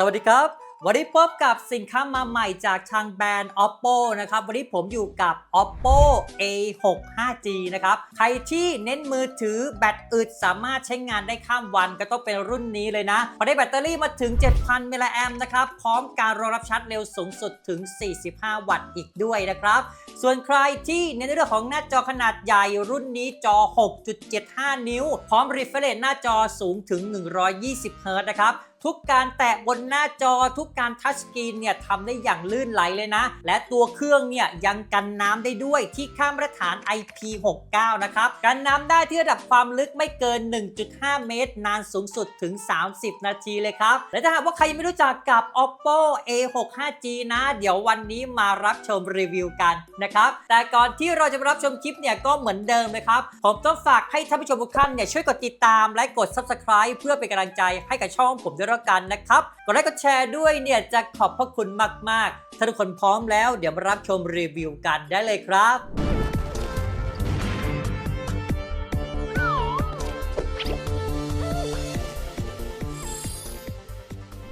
สวัสดีครับ วันนี้พบกับสินค้ามาใหม่จากทางแบรนด์ oppo นะครับ วันนี้ผมอยู่กับ oppo a6 5g นะครับ ใครที่เน้นมือถือแบตอึดสามารถใช้งานได้ข้ามวันก็ต้องเป็นรุ่นนี้เลยนะพอได้แบตเตอรี่มาถึง 7,000มิลลิแอมนะครับ พร้อมการรองรับชาร์จเร็วสูงสุดถึง 45 วัตต์อีกด้วยนะครับ ส่วนใครที่เน้นในเรื่องของหน้าจอขนาดใหญ่รุ่นนี้จอ 6.75 นิ้ว พร้อม refresh หน้าจอสูงถึง 120เฮิรตนะครับทุกการแตะบนหน้าจอทุกการทัชสกรีนเนี่ยทำได้อย่างลื่นไหลเลยนะ และตัวเครื่องเนี่ยยังกันน้ำได้ด้วยที่ค่ามาตรฐาน IP69 นะครับกันน้ำได้ที่ระดับความลึกไม่เกิน 1.5 เมตร นานสูงสุดถึง 30 นาทีเลยครับ และถ้าหากว่าใครไม่รู้จักกับ oppo a6 5g นะ เดี๋ยววันนี้มารับชมรีวิวกันนะครับ แต่ก่อนที่เราจะรับชมคลิปเนี่ยก็เหมือนเดิมเลยครับ ผมต้องฝากให้ท่านผู้ชมทุกท่านเนี่ยช่วยกดติดตามและกด subscribe เพื่อเป็นกำลังใจให้กับช่องผมด้วยแล้วกันนะครับกดไลค์กดแชร์ด้วยเนี่ยจะขอบพระคุณมากๆ ถ้าทุกคนพร้อมแล้วเดี๋ยวมารับชมรีวิวกันได้เลยครับ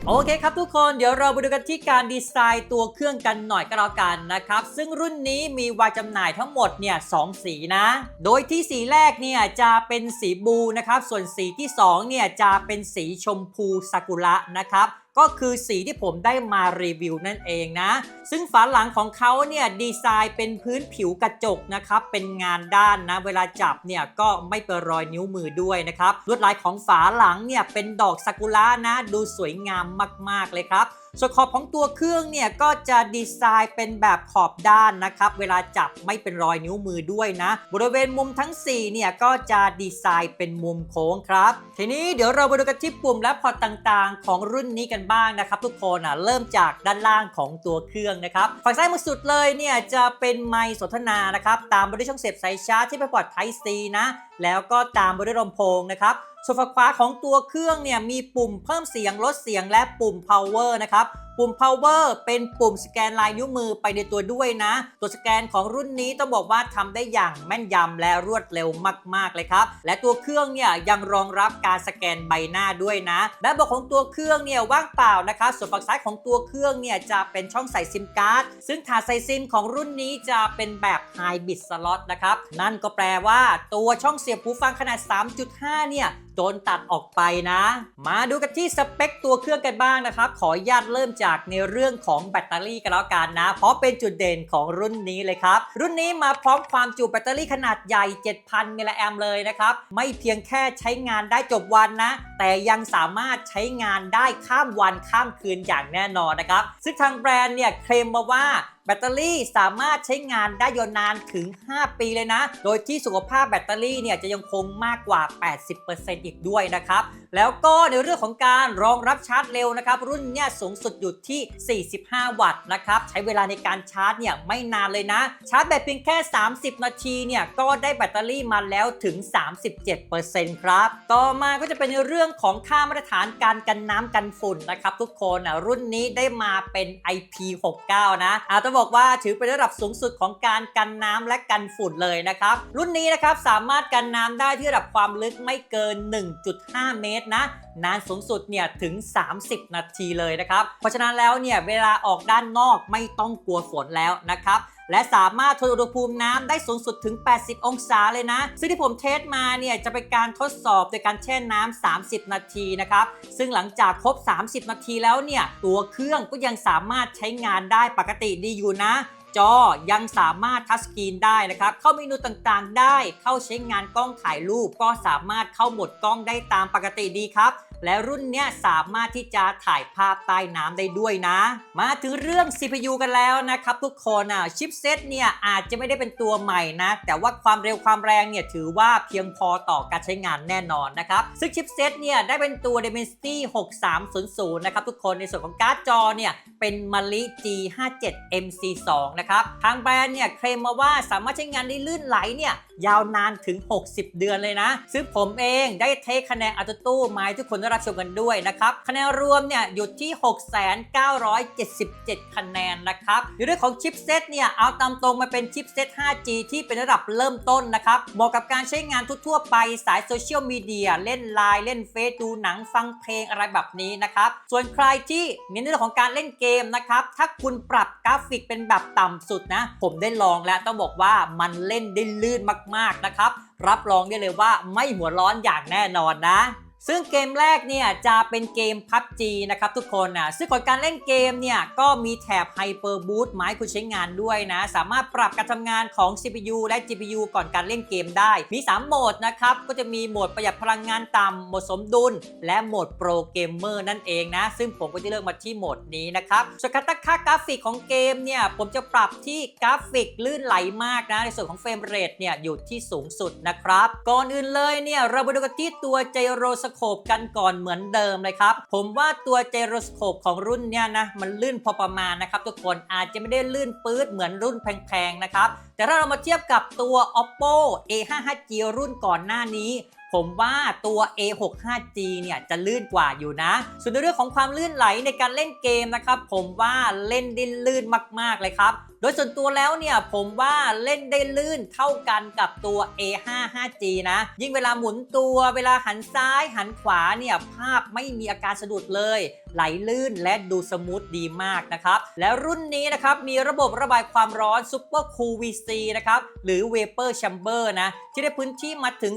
โอเคครับทุกคนเดี๋ยวเราไปดูกันที่การดีไซน์ตัวเครื่องกันหน่อยก็แล้วกันนะครับ ซึ่งรุ่นนี้มีวางจำหน่ายทั้งหมดเนี่ยสองสีนะ โดยที่สีแรกเนี่ยจะเป็นสีบลูนะครับ ส่วนสีที่2เนี่ยจะเป็นสีชมพูซากุระนะครับ ก็คือสีที่ผมได้มารีวิวนั่นเองนะ ซึ่งฝาหลังของเขาเนี่ยดีไซน์เป็นพื้นผิวกระจกนะครับ เป็นงานด้านนะ เวลาจับเนี่ยก็ไม่เป็นรอยนิ้วมือด้วยนะครับ ลวดลายของฝาหลังเนี่ยเป็นดอกซากุระนะ ดูสวยงามมาก ๆ เลยครับ ส่วนขอบของตัวเครื่องเนี่ยก็จะดีไซน์เป็นแบบขอบด้านนะครับ เวลาจับไม่เป็นรอยนิ้วมือด้วยนะ บริเวณมุมทั้ง 4 เนี่ยก็จะดีไซน์เป็นมุมโค้งครับ ทีนี้เดี๋ยวเราไปดูกันที่ปุ่มและพอร์ตต่างๆ ของรุ่นนี้กันบ้างนะครับ ทุกคนอะเริ่มจากด้านล่างของตัวเครื่องนะครับฝั่งซ้ายมือสุดเลยเนี่ยจะเป็นไมค์สนทนานะครับตามไปด้วยช่องเสียบสายชาร์จที่เป็นพอร์ต Type C นะแล้วก็ตามไปด้วยลำโพงนะครับ ส่วนฝั่งขวาของตัวเครื่องเนี่ยมีปุ่มเพิ่มเสียงลดเสียงและปุ่ม power นะครับ ปุ่ม power เป็นปุ่มสแกนลายนิ้วมือไปในตัวด้วยนะ ตัวสแกนของรุ่นนี้ต้องบอกว่าทำได้อย่างแม่นยำและรวดเร็วมาก ๆ เลยครับ และตัวเครื่องเนี่ยยังรองรับการสแกนใบหน้าด้วยนะด้านบของตัวเครื่องเนี่ยว่างเปล่านะครับส่วนฝั่งซ้ายของตัวเครื่องเนี่ยจะเป็นช่องใส่ซิมการ์ดซึ่งถาดใส่ซิมของรุ่นนี้จะเป็นแบบ High Bit Slot นะครับนั่นก็แปลว่าตัวช่องเสียบหูฟังขนาด 3.5 เนี่ยโดนตัดออกไปนะ มาดูกันที่สเปคตัวเครื่องกันบ้างนะครับ ขออนุญาตเริ่มจากในเรื่องของแบตเตอรี่กันแล้วกันนะ เพราะเป็นจุดเด่นของรุ่นนี้เลยครับ รุ่นนี้มาพร้อมความจุแบตเตอรี่ขนาดใหญ่ 7,000มิลลิแอมเลยนะครับ ไม่เพียงแค่ใช้งานได้จบวันนะแต่ยังสามารถใช้งานได้ข้ามวันข้ามคืนอย่างแน่นอนนะครับ ซึ่งทางแบรนด์เนี่ยเคลมมาว่าแบตเตอรี่สามารถใช้งานได้ยาวนานถึง 5 ปีเลยนะ โดยที่สุขภาพแบตเตอรี่เนี่ยจะยังคงมากกว่า 80%อีกด้วยนะครับ แล้วก็ในเรื่องของการรองรับชาร์จเร็วนะครับ รุ่นเนี่ยสูงสุดอยู่ที่ 45 วัตต์นะครับ ใช้เวลาในการชาร์จเนี่ยไม่นานเลยนะ ชาร์จแบบเพียงแค่ 30 นาทีเนี่ยก็ได้แบตเตอรี่มาแล้วถึง 37%ครับ ต่อมาก็จะเป็นในเรื่องของค่ามาตรฐานการกันน้ำกันฝุ่นนะครับทุกคนอะรุ่นนี้ได้มาเป็น IP69 นะอาต้องบอกว่าถือเป็นระดับสูงสุดของการกันน้ำและกันฝุ่นเลยนะครับ รุ่นนี้นะครับสามารถกันน้ำได้ที่ระดับความลึกไม่เกิน 1.5 เมตรนะนานสูงสุดเนี่ยถึง 30 นาทีเลยนะครับ เพราะฉะนั้นแล้วเนี่ยเวลาออกด้านนอกไม่ต้องกลัวฝนแล้วนะครับ และสามารถทนอุณหภูมิน้ำได้สูงสุดถึง 80 องศาเลยนะ ซึ่งที่ผมเทสมาเนี่ยจะเป็นการทดสอบโดยการแช่น้ำ30 นาทีนะครับ ซึ่งหลังจากครบ 30 นาทีแล้วเนี่ยตัวเครื่องก็ยังสามารถใช้งานได้ปกติดีอยู่นะจอยังสามารถทัชสกรีนได้นะครับ เข้าเมนูต่างๆ ได้ เข้าใช้งานกล้องถ่ายรูป ก็สามารถเข้าหมดกล้องได้ตามปกติดีครับ และรุ่นเนี้ยสามารถที่จะถ่ายภาพใต้น้ำได้ด้วยนะ มาถึงเรื่อง CPU กันแล้วนะครับทุกคนอะชิปเซตเนี่ยอาจจะไม่ได้เป็นตัวใหม่นะ แต่ว่าความเร็วความแรงเนี่ยถือว่าเพียงพอต่อการใช้งานแน่นอนนะครับ ซึ่งชิปเซตเนี่ยได้เป็นตัว Dimensity 6300 นะครับทุกคนในส่วนของการ์ดจอเนี่ยเป็นม a ลิ G57 MC2 นะครับ ทางแบรนด์เนี่ยเคลมมาว่าสามารถใช้งานได้ลื่นไหลเนี่ย ยาวนานถึง 60 เดือนเลยนะ ซึ่งผมเองได้เทคคะแนนอัตตู้มาทุกคนได้รับชมกันด้วยนะครับ คะแนนรวมเนี่ยอยู่ที่ 6,977 คะแนนนะครับในเรื่องของชิปเซตเนี่ยเอาตามตรงมาเป็นชิปเซต 5G ที่เป็นระดับเริ่มต้นนะครับเหมาะกับการใช้งานทั่วๆไปสายโซเชียลมีเดียเล่นไลน์เล่นเฟซดูหนังฟังเพลงอะไรแบบนี้นะครับ ส่วนใครที่เน้นในเรื่องของการเล่นเกมนะครับ ถ้าคุณปรับกราฟิกเป็นแบบต่ำสุดนะ ผมได้ลองแล้วต้องบอกว่ามันเล่นได้ลื่นมากๆนะครับ รับรองได้เลยว่าไม่หัวร้อนอย่างแน่นอนนะ ซึ่งเกมแรกเนี่ยจะเป็นเกม PUBG นะครับทุกคนนะซึ่งก่อนการเล่นเกมเนี่ยก็มีแถบ Hyper Boost มาให้คุณใช้งานด้วยนะ สามารถปรับการทำงานของ CPU และ GPU ก่อนการเล่นเกมได้ มี 3 โหมดนะครับ ก็จะมีโหมดประหยัดพลังงานต่ำโหมดสมดุล และโหมด Pro Gamer นั่นเองนะ ซึ่งผมก็จะเลือกมาที่โหมดนี้นะครับส่วนการตั้งค่ากราฟิกของเกมเนี่ยผมจะปรับที่กราฟิกลื่นไหลมากนะในส่วนของเฟรมเรทเนี่ยอยู่ที่สูงสุดนะครับก่อนอื่นเลยเนี่ยเราไปดูกันที่ตัวเจโรส Gyro Scope กันก่อนเหมือนเดิมเลยครับ ผมว่าตัว Gyro Scope ของรุ่นเนี่ยนะมันลื่นพอประมาณนะครับทุกคนอาจจะไม่ได้ลื่นปื๊ดเหมือนรุ่นแพงๆนะครับแต่ถ้าเรามาเทียบกับตัว Oppo A55G รุ่นก่อนหน้านี้ผมว่าตัว A65G เนี่ยจะลื่นกว่าอยู่นะ ส่วนในเรื่องของความลื่นไหลในการเล่นเกมนะครับ ผมว่าเล่นได้ลื่นมาก ๆ เลยครับโดยส่วนตัวแล้วเนี่ยผมว่าเล่นได้ลื่นเท่ากันกับตัว A55G นะ ยิ่งเวลาหมุนตัวเวลาหันซ้ายหันขวาเนี่ยภาพไม่มีอาการสะดุดเลยไหลลื่นและดูสมูทดีมากนะครับ แล้วรุ่นนี้นะครับมีระบบระบายความร้อน Super Cool VC นะครับหรือ Vapor Chamber นะที่ได้พื้นที่มาถึง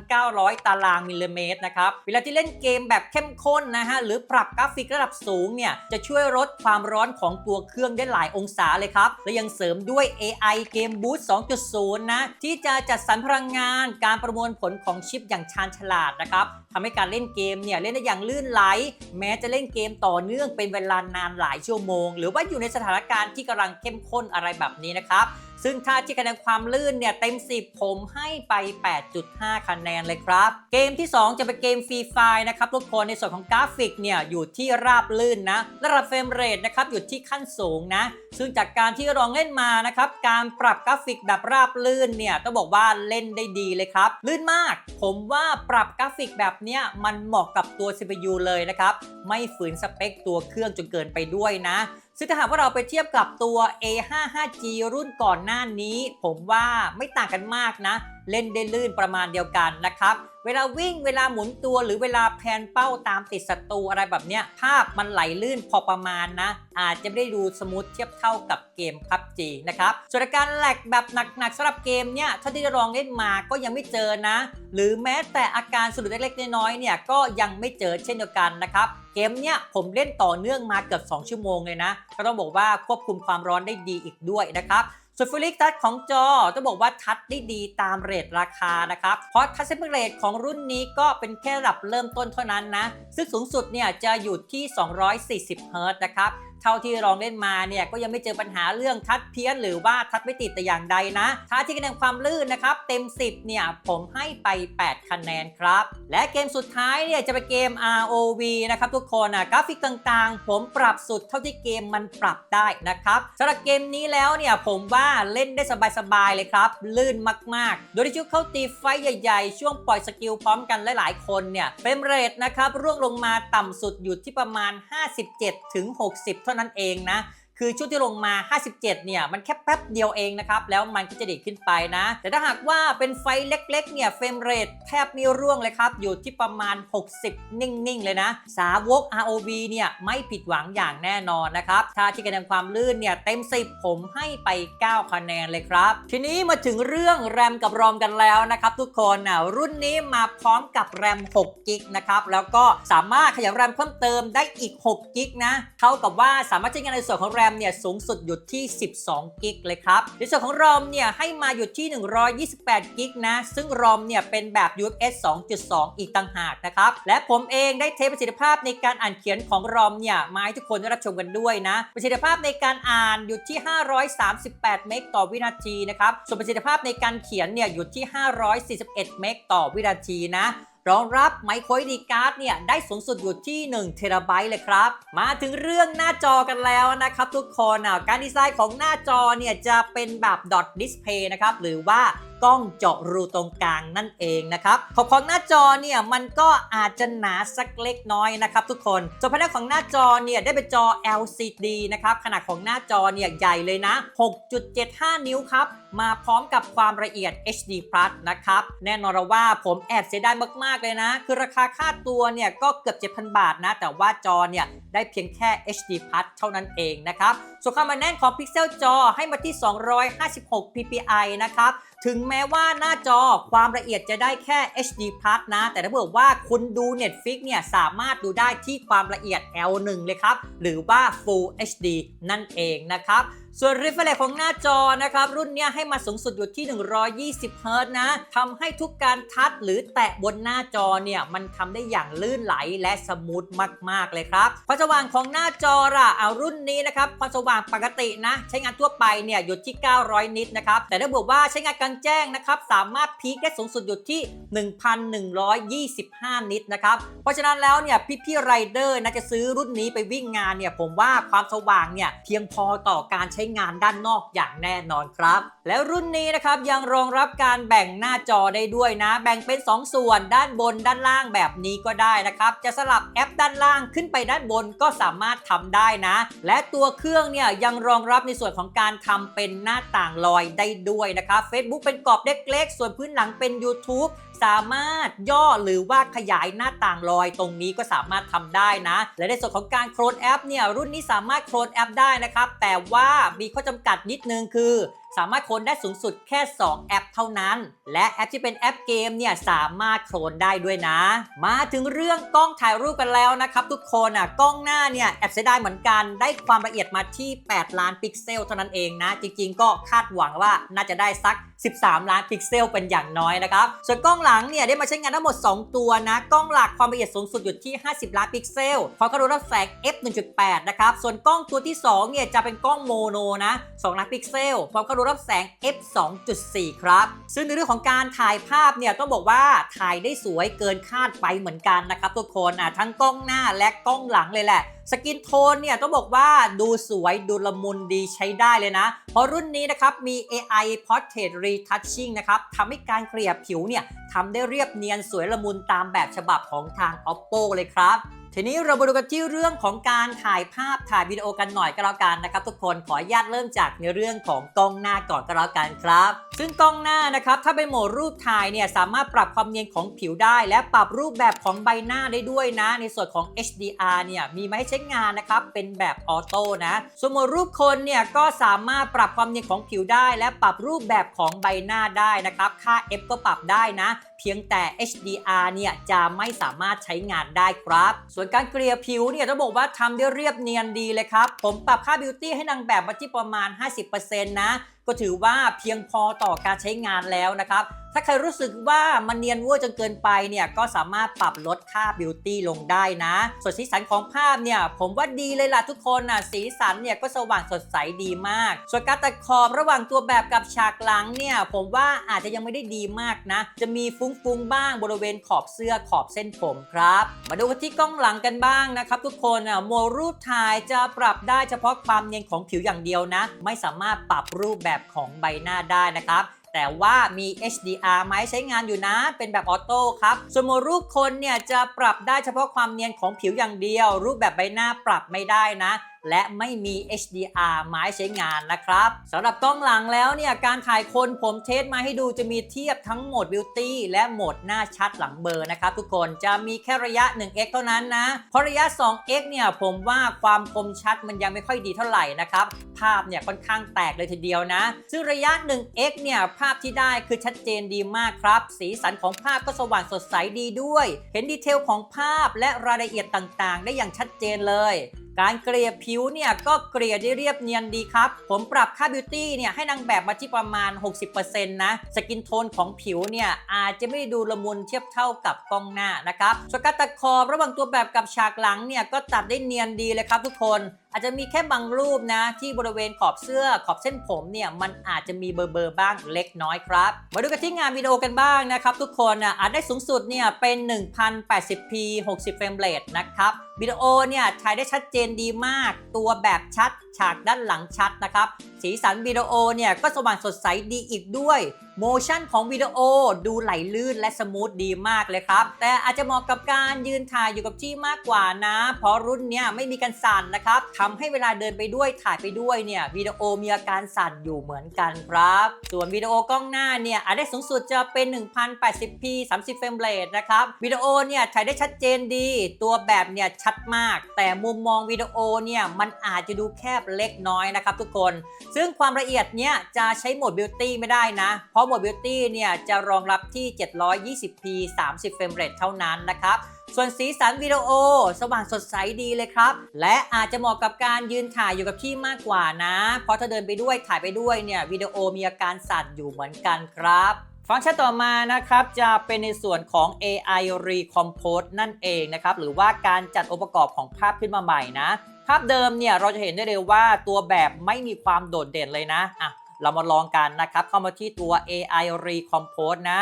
3,900 ตารางมิลลิเมตรนะครับเวลาที่เล่นเกมแบบเข้มข้นนะฮะหรือปรับกราฟิกระดับสูงเนี่ยจะช่วยลดความร้อนของตัวเครื่องได้หลายองศาเลยครับ และยังเสริมด้วย AI Game Boost 2.0 นะ ที่จะจัดสรรพลังงาน การประมวลผลของชิปอย่างชาญฉลาดนะครับทำให้การเล่นเกมเนี่ยเล่นได้อย่างลื่นไหล แม้จะเล่นเกมต่อเนื่องเป็นเวลานานหลายชั่วโมง หรือว่าอยู่ในสถานการณ์ที่กำลังเข้มข้นอะไรแบบนี้นะครับ ซึ่งถ้าที่คะแนนความลื่นเนี่ยเต็ม 10 ผมให้ไป 8.5 คะแนนเลยครับ เกมที่ 2 จะเป็นเกมฟรีไฟนะครับทุกคนในส่วนของกราฟิกเนี่ยอยู่ที่ราบลื่นนะระดับเฟรมเรทนะครับอยู่ที่ขั้นสูงนะซึ่งจากการที่ลองเล่นมานะครับการปรับกราฟิกแบบราบลื่นเนี่ยต้องบอกว่าเล่นได้ดีเลยครับ ลื่นมาก ผมว่าปรับกราฟิกแบบเนี้ยมันเหมาะกับตัว CPU เลยนะครับไม่ฝืนสเปคตัวเครื่องจนเกินไปด้วยนะ ซึ่งถ้าหากว่าเราไปเทียบกับตัว A55G รุ่นก่อนหน้านี้ ผมว่าไม่ต่างกันมากนะ เล่นได้ลื่นประมาณเดียวกันนะครับ เวลาวิ่งเวลาหมุนตัวหรือเวลาแพนเป้าตามติดศัตรูอะไรแบบเนี้ยภาพมันไหลลื่นพอประมาณนะ อาจจะไม่ได้ดูสมูทเทียบเท่ากับเกม PUBG นะครับส่วนอาการแหลกแบบหนักๆสำหรับเกมเนี่ยเท่าที่ลองเล่นมาก็ยังไม่เจอนะ หรือแม้แต่อาการสะดุดเล็กๆน้อยๆเนี่ยก็ยังไม่เจอเช่นเดียวกันนะครับเกมเนี่ยผมเล่นต่อเนื่องมาเกือบ 2 ชั่วโมงเลยนะ ก็ต้องบอกว่าควบคุมความร้อนได้ดีอีกด้วยนะครับ ส่วนฟิลิกทัชของจอต้องบอกว่าทัชได้ดีตามเรทราคานะครับ เพราะทัชเซปเรทของรุ่นนี้ก็เป็นแค่ระดับเริ่มต้นเท่านั้นนะ ซึ่งสูงสุดเนี่ยจะอยู่ที่ 240 เฮิร์ตนะครับ เท่าที่ลองเล่นมาเนี่ยก็ยังไม่เจอปัญหาเรื่องทัดเพี้ยน หรือว่าทัดไม่ติดแต่อย่างใดนะถ้าที่คะแนนความลื่นนะครับเต็ม 10เนี่ยผมให้ไป 8 คะแนนครับ และเกมสุดท้ายเนี่ยจะเป็นเกม ROV นะครับทุกคนนะกราฟิกต่างๆ ผมปรับสุดเท่าที่เกมมันปรับได้นะครับสำหรับเกมนี้แล้วเนี่ยผมว่าเล่นได้สบายๆเลยครับลื่นมากๆ โดยที่ชุดเข้าตีไฟใหญ่ๆ ช่วงปล่อยสกิลพร้อมกันหลายๆคนเนี่ยเฟรมเรทนะครับร่วงลงมาต่ำสุดอยู่ที่ประมาณ 57ถึง60ท่านั้นเองนะ คือช่วงที่ลงมา 57 เนี่ย มันแค่แป๊บเดียวเองนะครับ แล้วมันก็จะดีขึ้นไปนะ แต่ถ้าหากว่าเป็นไฟเล็กๆ เนี่ยเฟรมเรทแทบไม่ร่วงเลยครับ อยู่ที่ประมาณ 60 นิ่ง ๆ เลยนะ สาวก ROV เนี่ย ไม่ผิดหวังอย่างแน่นอนนะครับ ถ้าที่คะแนนความลื่นเนี่ย เต็ม 10 ผมให้ไป 9 คะแนนเลยครับ ทีนี้มาถึงเรื่องแรมกับรอมกันแล้วนะครับทุกคนนะรุ่นนี้มาพร้อมกับแรม 6 กิกนะครับ แล้วก็สามารถขยายแรมเพิ่มเติมได้อีก 6 กิกนะ เท่ากับว่าสามารถใช้งานในส่วนของแรมเนี่ยสูงสุดอยู่ที่ 12 กิกเลยครับในส่วนของรอมเนี่ยให้มาอยู่ที่ 128 กิกนะ ซึ่งรอมเนี่ยเป็นแบบ UFS 2.2 อีกต่างหากนะครับ และผมเองได้เทสประสิทธิภาพในการอ่านเขียนของรอมเนี่ยมาให้ทุกคนได้รับชมกันด้วยนะ ประสิทธิภาพในการอ่านอยู่ที่ 538 เมกต่อวินาทีนะครับ ส่วนประสิทธิภาพในการเขียนเนี่ยอยู่ที่ 541 เมกต่อวินาทีนะ รองรับไมโคร SD การ์ดเนี่ยได้สูงสุดอยู่ที่1เทราไบต์เลยครับ มาถึงเรื่องหน้าจอกันแล้วนะครับทุกคนการดีไซน์ของหน้าจอเนี่ยจะเป็นแบบ dot display นะครับหรือว่า กล้องเจาะรูตรงกลางนั่นเองนะครับขอบของหน้าจอเนี่ยมันก็อาจจะหนาสักเล็กน้อยนะครับทุกคนส่วนภายในของหน้าจอเนี่ยได้เป็นจอ LCD นะครับขนาดของหน้าจอเนี่ยใหญ่เลยนะ 6.75 นิ้วครับมาพร้อมกับความละเอียด HD Plus นะครับแน่นอนว่าผมแอบเสียดายมากๆเลยนะ คือราคาค่าตัวเนี่ยก็เกือบ 7,000 บาทนะ แต่ว่าจอเนี่ยได้เพียงแค่ HD Plus เท่านั้นเองนะครับส่วนความแน่นของพิกเซลจอให้มาที่ 256 ppi นะครับถึงแม้ว่าหน้าจอความละเอียดจะได้แค่ HD Plus นะ แต่ถ้าเกิดว่าคุณดู Netflix เนี่ยสามารถดูได้ที่ความละเอียด L1 เลยครับ หรือว่า Full HD นั่นเองนะครับ ส่วน refresh ของหน้าจอนะครับ รุ่นนี้ให้มาสูงสุดอยู่ที่ 120 Hz นะทำให้ทุกการทัชหรือแตะบนหน้าจอเนี่ยมันทำได้อย่างลื่นไหลและสมูทมาก ๆ เลยครับความสว่างของหน้าจอละเอารุ่นนี้นะครับความสว่างปกตินะ ใช้งานทั่วไปเนี่ยอยู่ที่ 900 นิตนะครับแต่ถ้าบอกว่าใช้งานกลางแจ้งนะครับสามารถพีคได้สูงสุดอยู่ที่ 1,125 นิตนะครับเพราะฉะนั้นแล้วเนี่ยพี่ๆไรเดอร์นะจะซื้อรุ่นนี้ไปวิ่งงานเนี่ยผมว่าความสว่างเนี่ยเพียงพอต่อการใช้งานด้านนอกอย่างแน่นอนครับ แล้วรุ่นนี้นะครับยังรองรับการแบ่งหน้าจอได้ด้วยนะ แบ่งเป็น 2 ส่วนด้านบนด้านล่างแบบนี้ก็ได้นะครับ จะสลับแอปด้านล่างขึ้นไปด้านบนก็สามารถทำได้นะ และตัวเครื่องเนี่ยยังรองรับในส่วนของการทำเป็นหน้าต่างลอยได้ด้วยนะครับ Facebook เป็นกรอบเล็กๆ ส่วนพื้นหลังเป็น YouTube สามารถย่อหรือว่าขยายหน้าต่างลอยตรงนี้ก็สามารถทำได้นะ และในส่วนของการโคลนแอปเนี่ยรุ่นนี้สามารถโคลนแอปได้นะครับแต่ว่ามีข้อจำกัดนิดนึงคือ สามารถโคลนได้สูงสุดแค่ 2 แอปเท่านั้น และแอปที่เป็นแอปเกมเนี่ยสามารถโคลนได้ด้วยนะ มาถึงเรื่องกล้องถ่ายรูปกันแล้วนะครับทุกคนอะกล้องหน้าเนี่ยแอบเสียดายเหมือนกันได้ความละเอียดมาที่ 8 ล้านพิกเซลเท่านั้นเองนะ จริง ๆ ก็คาดหวังว่าน่าจะได้สัก 13 ล้านพิกเซลเป็นอย่างน้อยนะครับ ส่วนกล้องหลังเนี่ยได้มาใช้งานทั้งหมด 2 ตัวนะ กล้องหลักความละเอียดสูงสุดอยู่ที่ 50 ล้านพิกเซลพร้อมกับรูรับแสง f 1.8นะครับส่วนกล้องตัวที่2เนี่ยจะเป็นกล้องโมโนนะ2ล้านพิกเซลพร้อมกับรูรับแสง f 2.4 ครับ ซึ่งในเรื่องของการถ่ายภาพเนี่ยต้องบอกว่าถ่ายได้สวยเกินคาดไปเหมือนกันนะครับทุกคนอะทั้งกล้องหน้าและกล้องหลังเลยแหละสกินโทนเนี่ยต้องบอกว่าดูสวยดูละมุนดีใช้ได้เลยนะ เพราะรุ่นนี้นะครับมี AI Portrait Retouching นะครับทำให้การเกลี่ยผิวเนี่ยทำได้เรียบเนียนสวยละมุนตามแบบฉบับของทาง Oppo เลยครับ ทีนี้เรามาดูกันที่เรื่องของการถ่ายภาพถ่ายวิดีโอกันหน่อยก็แล้วกันนะครับ ทุกคนขออนุญาตเริ่มจากในเรื่องของกล้องหน้าก่อนก็แล้วกันครับ ซึ่งกล้องหน้านะครับถ้าเป็นโหมดรูปถ่ายเนี่ยสามารถปรับความเนียนของผิวได้ และปรับรูปแบบของใบหน้าได้ด้วยนะ ในส่วนของ HDR เนี่ยมีมาให้ใช้งานนะครับเป็นแบบออโต้นะ ส่วนโหมดรูปคนเนี่ยก็สามารถปรับความเนียนของผิวได้ และปรับรูปแบบของใบหน้าได้นะครับค่า F ก็ปรับได้นะเพียงแต่ HDR เนี่ยจะไม่สามารถใช้งานได้ครับ ส่วนการเกลี่ยผิวเนี่ยต้องบอกว่าทำได้เรียบเนียนดีเลยครับ ผมปรับค่าบิวตี้ให้นางแบบมาที่ประมาณ 50%นะ ก็ถือว่าเพียงพอต่อการใช้งานแล้วนะครับ ถ้าใครรู้สึกว่ามันเนียนเวอร์จนเกินไปเนี่ยก็สามารถปรับลดค่าบิวตี้ลงได้นะ ส่วนสีสันของภาพเนี่ยผมว่าดีเลยล่ะทุกคนน่ะสีสันเนี่ยก็สว่างสดใสดีมาก ส่วนการตัดขอบระหว่างตัวแบบกับฉากหลังเนี่ยผมว่าอาจจะยังไม่ได้ดีมากนะ จะมีฟุ้งๆบ้างบริเวณขอบเสื้อขอบเส้นผมครับ มาดูที่กล้องหลังกันบ้างนะครับทุกคนอะโมรูปถ่ายจะปรับได้เฉพาะความเนียนของผิวอย่างเดียวนะ ไม่สามารถปรับรูปแบบของใบหน้าได้นะครับ แต่ว่ามี HDR ไหมใช้งานอยู่นะ เป็นแบบออโต้ครับ ส่วนโมรูปคนเนี่ยจะปรับได้เฉพาะความเนียนของผิวอย่างเดียว รูปแบบใบหน้าปรับไม่ได้นะและไม่มี HDR ไม้ใช้งานนะครับสำหรับกล้องหลังแล้วเนี่ยการถ่ายคนผมเทสมาให้ดูจะมีเทียบทั้งโหมด Beauty และโหมดหน้าชัดหลังเบอร์นะครับทุกคนจะมีแค่ระยะ 1x เท่านั้นนะ เพราะระยะ 2x เนี่ยผมว่าความคมชัดมันยังไม่ค่อยดีเท่าไหร่นะครับ ภาพเนี่ยค่อนข้างแตกเลยทีเดียวนะ ซึ่งระยะ 1x เนี่ยภาพที่ได้คือชัดเจนดีมากครับ สีสันของภาพก็สว่างสดใสดีด้วย เห็นดีเทลของภาพและรายละเอียดต่างๆ ได้อย่างชัดเจนเลย การเกลี่ยผิวเนี่ยก็เกลี่ยได้เรียบเนียนดีครับ ผมปรับค่าบิวตี้เนี่ยให้นางแบบมาที่ประมาณ 60%นะสกินโทนของผิวเนี่ยอาจจะไม่ด้ดูละมุนเทียบเท่ากับกล้องหน้านะครับส่วนการตัดขอบระหว่างตัวแบบกับฉากหลังเนี่ยก็ตัดได้เนียนดีเลยครับทุกคนอาจจะมีแค่บางรูปนะที่บริเวณขอบเสื้อขอบเส้นผมเนี่ยมันอาจจะมีเบอร์เบอร์บ้างเล็กน้อยครับ มาดูกันที่งานวิดีโอกันบ้างนะครับทุกคนอะอาจได้สูงสุดเนี่ยเป็น 1080p 60 เฟรมเรทนะครับวิดีโอเนี่ยถ่ายได้ชัดเจนดีมากตัวแบบชัด ฉากด้านหลังชัดนะครับ สีสันวิดีโอเนี่ยก็สว่างสดใสดีอีกด้วยโมชั่นของวิดีโอดูไหลลื่นและสมูทดีมากเลยครับ แต่อาจจะเหมาะกับการยืนถ่ายอยู่กับที่มากกว่านะ เพราะรุ่นเนี้ยไม่มีกันสั่นนะครับทำให้เวลาเดินไปด้วยถ่ายไปด้วยเนี่ยวิดีโอมีอาการสั่นอยู่เหมือนกันครับ ส่วนวิดีโอกล้องหน้าเนี่ยอาจได้สูงสุดจะเป็น 1080p 30เฟรมเรทนะครับวิดีโอเนี่ยถ่ายได้ชัดเจนดี ตัวแบบเนี่ยชัดมาก แต่มุมมองวิดีโอเนี่ยมันอาจจะดูแคบเล็กน้อยนะครับทุกคน ซึ่งความละเอียดเนี่ยจะใช้โหมด Beauty ไม่ได้นะ เพราะโหมด Beauty เนี่ยจะรองรับที่ 720p 30เฟรมเรทเท่านั้นนะครับส่วนสีสันวิดีโอ สว่างสดใสดีเลยครับ และอาจจะเหมาะกับการยืนถ่ายอยู่กับที่มากกว่านะ เพราะถ้าเดินไปด้วยถ่ายไปด้วยเนี่ยวิดีโอมีอาการสั่นอยู่เหมือนกันครับฟังก์ชันต่อมานะครับจะเป็นในส่วนของ AI Recompose นั่นเองนะครับ หรือว่าการจัดองค์ประกอบของภาพขึ้นมาใหม่นะ ภาพเดิมเนี่ยเราจะเห็นได้เลยว่าตัวแบบไม่มีความโดดเด่นเลยนะอะเรามาลองกันนะครับ เข้ามาที่ตัว AI Recompose นะ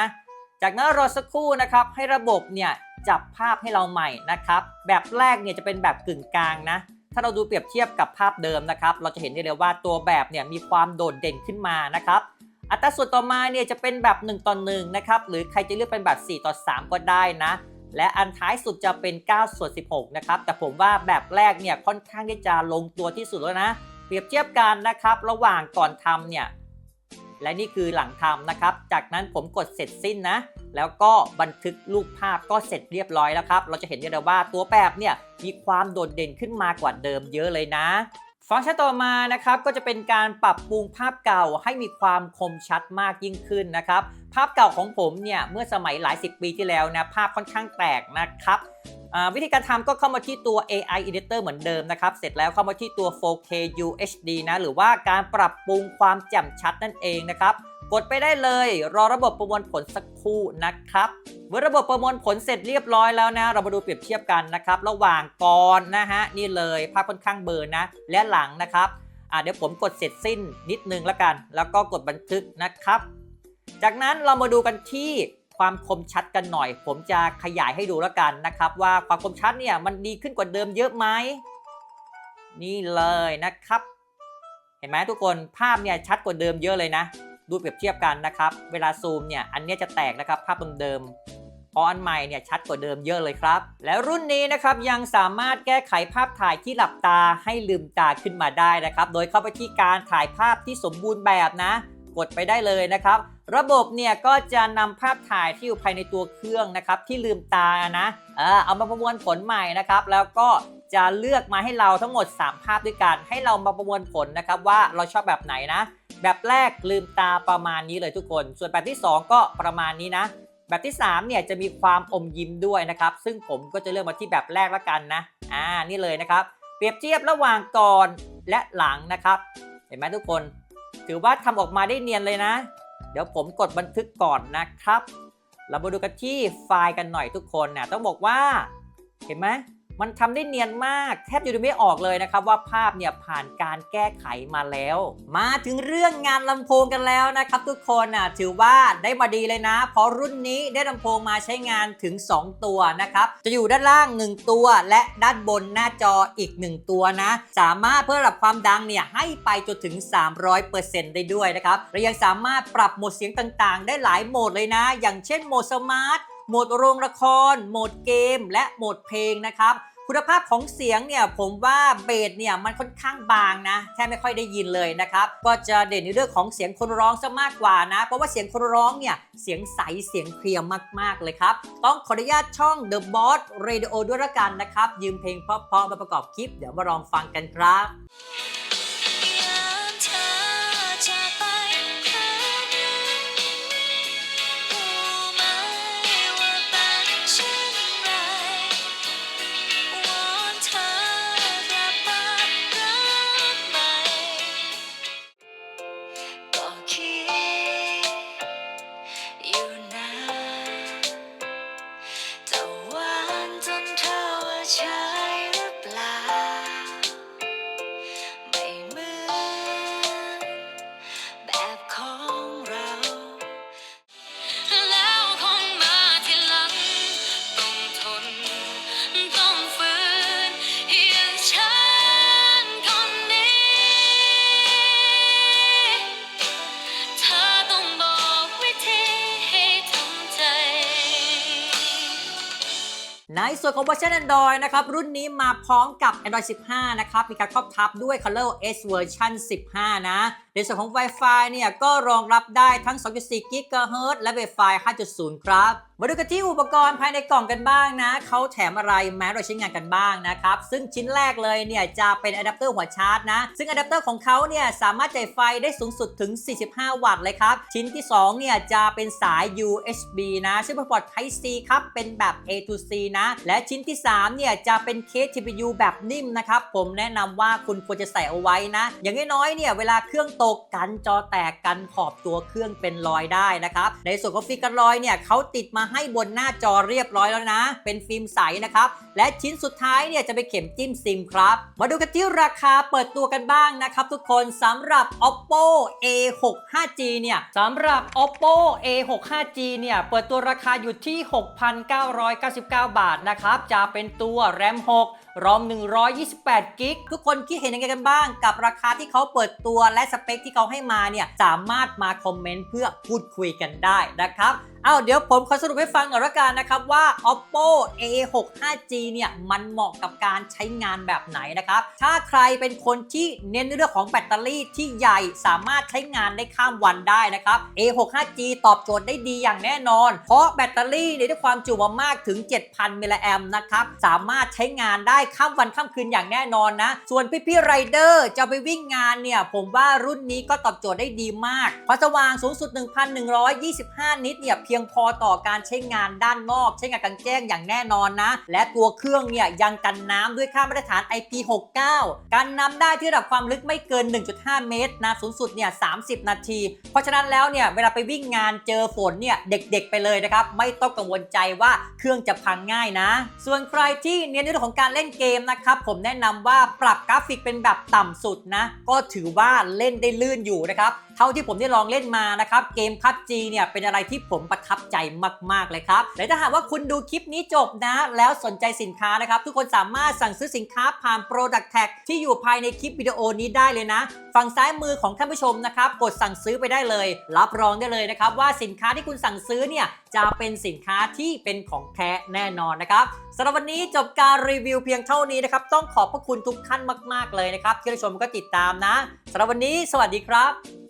จากนั้นรอสักครู่นะครับ ให้ระบบเนี่ยจับภาพให้เราใหม่นะครับ แบบแรกเนี่ยจะเป็นแบบกึ่งกลางนะ ถ้าเราดูเปรียบเทียบกับภาพเดิมนะครับ เราจะเห็นได้เลยว่าตัวแบบเนี่ยมีความโดดเด่นขึ้นมานะครับ อัตราส่วนต่อมาเนี่ยจะเป็นแบบ1ต่อ1นะครับ หรือใครจะเลือกเป็นแบบ4ต่อ3ก็ได้นะ และอันท้ายสุดจะเป็น 9 ส่วน 16 นะครับ แต่ผมว่าแบบแรกเนี่ยค่อนข้างที่จะลงตัวที่สุดแล้วนะ เปรียบเทียบกันนะครับ ระหว่างก่อนทำเนี่ย และนี่คือหลังทำนะครับ จากนั้นผมกดเสร็จสิ้นนะ แล้วก็บันทึกรูปภาพก็เสร็จเรียบร้อยแล้วครับ เราจะเห็นได้เลยว่าตัวแบบเนี่ยมีความโดดเด่นขึ้นมากว่าเดิมเยอะเลยนะ ฟังก์ชันต่อมานะครับก็จะเป็นการปรับปรุงภาพเก่าให้มีความคมชัดมากยิ่งขึ้นนะครับ ภาพเก่าของผมเนี่ยเมื่อสมัยหลายสิบปีที่แล้วนะภาพค่อนข้างแตกนะครับวิธีการทำก็เข้ามาที่ตัว AI Editor เหมือนเดิมนะครับ เสร็จแล้วเข้ามาที่ตัว 4K UHD นะหรือว่าการปรับปรุงความแจ่มชัดนั่นเองนะครับ กดไปได้เลย รอระบบประมวลผลสักครู่นะครับเมื่อระบบประมวลผลเสร็จเรียบร้อยแล้วนะ เรามาดูเปรียบเทียบกันนะครับ ระหว่างก่อนนะฮะนี่เลยภาพค่อนข้างเบลอร์นะ และหลังนะครับอ่าเดี๋ยวผมกดเสร็จสิ้นนิดนึงแล้วกัน แล้วก็กดบันทึกนะครับ จากนั้นเรามาดูกันที่ความคมชัดกันหน่อย ผมจะขยายให้ดูแล้วกันนะครับ ว่าความคมชัดเนี่ยมันดีขึ้นกว่าเดิมเยอะไหมนี่เลยนะครับ เห็นไหมทุกคนภาพเนี่ยชัดกว่าเดิมเยอะเลยนะ ดูเปรียบเทียบกันนะครับ เวลาซูมเนี่ย อันนี้จะแตกนะครับ ภาพเดิมๆเพราะอันใหม่เนี่ยชัดกว่าเดิมเยอะเลยครับ แล้วรุ่นนี้นะครับยังสามารถแก้ไขภาพถ่ายที่หลับตาให้ลืมตาขึ้นมาได้นะครับ โดยเข้าไปที่การถ่ายภาพที่สมบูรณ์แบบนะ กดไปได้เลยนะครับ ระบบเนี่ยก็จะนำภาพถ่ายที่อยู่ภายในตัวเครื่องนะครับที่ลืมตานะเออเอามาประมวลผลใหม่นะครับ แล้วก็จะเลือกมาให้เราทั้งหมด 3 ภาพด้วยกัน ให้เรามาประมวลผลนะครับว่าเราชอบแบบไหนนะ แบบแรกลืมตาประมาณนี้เลยทุกคน ส่วนแบบที่ 2 ก็ประมาณนี้นะ แบบที่3เนี่ยจะมีความอมยิ้มด้วยนะครับ ซึ่งผมก็จะเลือกมาที่แบบแรกล้วกันนะ อ่า นี่เลยนะครับ เปรียบเทียบระหว่างก่อนและหลังนะครับ เห็นไหมทุกคน ถือว่าทำออกมาได้เนียนเลยนะ เดี๋ยวผมกดบันทึกก่อนนะครับ เรามาดูกันที่ไฟล์กันหน่อยทุกคนนะต้องบอกว่า เห็นไหม มันทำได้เนียนมาก แทบจะดูไม่ออกเลยนะครับ ว่าภาพเนี่ยผ่านการแก้ไขมาแล้ว มาถึงเรื่องงานลำโพงกันแล้วนะครับ ทุกคนอะถือว่าได้มาดีเลยนะ เพราะรุ่นนี้ได้ลำโพงมาใช้งานถึง 2 ตัวนะครับจะอยู่ด้านล่าง 1 ตัว และด้านบนหน้าจออีก 1 ตัวนะ สามารถเพิ่มระดับความดังเนี่ยให้ไปจนถึง 300%ได้ด้วยนะครับและยังสามารถปรับโหมดเสียงต่างๆ ได้หลายโหมดเลยนะ อย่างเช่นโหมดสมาร์ท โหมดโรงละคร โหมดเกม และโหมดเพลงนะครับ คุณภาพของเสียงเนี่ยผมว่าเบสเนี่ยมันค่อนข้างบางนะแทบไม่ค่อยได้ยินเลยนะครับ ก็จะเด่นในเรื่องของเสียงคนร้องซะมากกว่านะ เพราะว่าเสียงคนร้องเนี่ยเสียงใสเสียงเคลียร์มากๆเลยครับ ต้องขออนุญาตช่อง The Boss Radio ด้วยละกันนะครับ ยืมเพลงเพราะๆมาประกอบคลิป เดี๋ยวมาลองฟังกันครับ ในส่วนของเวอร์ชัน Android นะครับ รุ่นนี้มาพร้อมกับ Android 15 นะครับ มีการครอบทับด้วย Color S Version 15 นะ ในส่วนของ Wi-Fi เนี่ยก็รองรับได้ทั้ง 2.4 GHz และ Wi-Fi 5.0 ครับ มาดูกันที่อุปกรณ์ภายในกล่องกันบ้างนะ เขาแถมอะไรแม้เราใช้งานกันบ้างนะครับ ซึ่งชิ้นแรกเลยเนี่ยจะเป็นอะแดปเตอร์หัวชาร์จนะ ซึ่งอะแดปเตอร์ของเขาเนี่ยสามารถจ่ายไฟได้สูงสุดถึง 45 วัตต์เลยครับ ชิ้นที่ 2 เนี่ยจะเป็นสาย USB นะซึ่งเป็นพอร์ต Type C ครับ เป็นแบบ A to C นะ และชิ้นที่ 3 เนี่ยจะเป็นเคส TPU แบบนิ่มนะครับ ผมแนะนำว่าคุณควรจะใส่เอาไว้นะ อย่างน้อยๆเนี่ยเวลาเครื่องตกกันจอแตกกันขอบตัวเครื่องเป็นรอยได้นะครับในส่วนของฟิล์มกันรอยเนี่ยเขาติดมาให้บนหน้าจอเรียบร้อยแล้วนะ เป็นฟิล์มใสนะครับ และชิ้นสุดท้ายเนี่ยจะเป็นเข็มจิ้มซิมครับ มาดูกันที่ราคาเปิดตัวกันบ้างนะครับทุกคนสำหรับ oppo a 6 5 g เนี่ยสำหรับ oppo a 6 5 g เนี่ยเปิดตัวราคาอยู่ที่ 6,999 บาทนะครับจะเป็นตัว RAM 6รอม 128 กิก ทุกคนคิดเห็นยังไงกันบ้าง กับราคาที่เขาเปิดตัวและสเปคที่เขาให้มาเนี่ย สามารถมาคอมเมนต์เพื่อพูดคุยกันได้นะครับ เอาเดี๋ยวผมขอสรุปให้ฟังหน่อยละกันนะครับว่า oppo a 6 5 g เนี่ยมันเหมาะกับการใช้งานแบบไหนนะครับ ถ้าใครเป็นคนที่เน้นเรื่องของแบตเตอรี่ที่ใหญ่สามารถใช้งานได้ข้ามวันได้นะครับ a 6 5 g ตอบโจทย์ได้ดีอย่างแน่นอน เพราะแบตเตอรี่เนี่ยความจุมามากถึง 7,000 มิลลิแอมป์นะครับ สามารถใช้งานได้ข้ามวันข้ามคืนอย่างแน่นอนนะ ส่วนพี่ๆไรเดอร์จะไปวิ่งงานเนี่ย ผมว่ารุ่นนี้ก็ตอบโจทย์ได้ดีมากความสว่างสูงสุด 1,125 นิตเนี่ยเพียงพอต่อการใช้งานด้านนอก ใช้งานกลางแจ้งอย่างแน่นอนนะ และตัวเครื่องเนี่ยยังกันน้ำด้วยค่ามาตรฐาน IP69 กันน้ำได้ที่ระดับความลึกไม่เกิน 1.5 เมตรนะสูงสุดเนี่ย 30 นาที เพราะฉะนั้นแล้วเนี่ยเวลาไปวิ่งงานเจอฝนเนี่ยเด็กๆไปเลยนะครับ ไม่ต้องกังวลใจว่าเครื่องจะพังง่ายนะ ส่วนใครที่เน้นในเรื่องของการเล่นเกมนะครับผมแนะนำว่าปรับกราฟิกเป็นแบบต่ำสุดนะก็ถือว่าเล่นได้ลื่นอยู่นะครับ เท่าที่ผมได้ลองเล่นมานะครับเกม PUBG เนี่ยเป็นอะไรที่ผมประทับใจมาก ๆ เลยครับและถ้าหากว่าคุณดูคลิปนี้จบนะ แล้วสนใจสินค้านะครับ ทุกคนสามารถสั่งซื้อสินค้าผ่าน Product Tag ที่อยู่ภายในคลิปวิดีโอนี้ได้เลยนะฝั่งซ้ายมือของท่านผู้ชมนะครับกดสั่งซื้อไปได้เลย รับรองได้เลยนะครับว่าสินค้าที่คุณสั่งซื้อเนี่ยจะเป็นสินค้าที่เป็นของแท้แน่นอนนะครับสำหรับวันนี้จบการรีวิวเพียงเท่านี้นะครับต้องขอบพระคุณทุกท่านมาก ๆ เลยนะครับที่รับชมก็ติดตามนะสำหรับวันนี้ สวัสดีครับ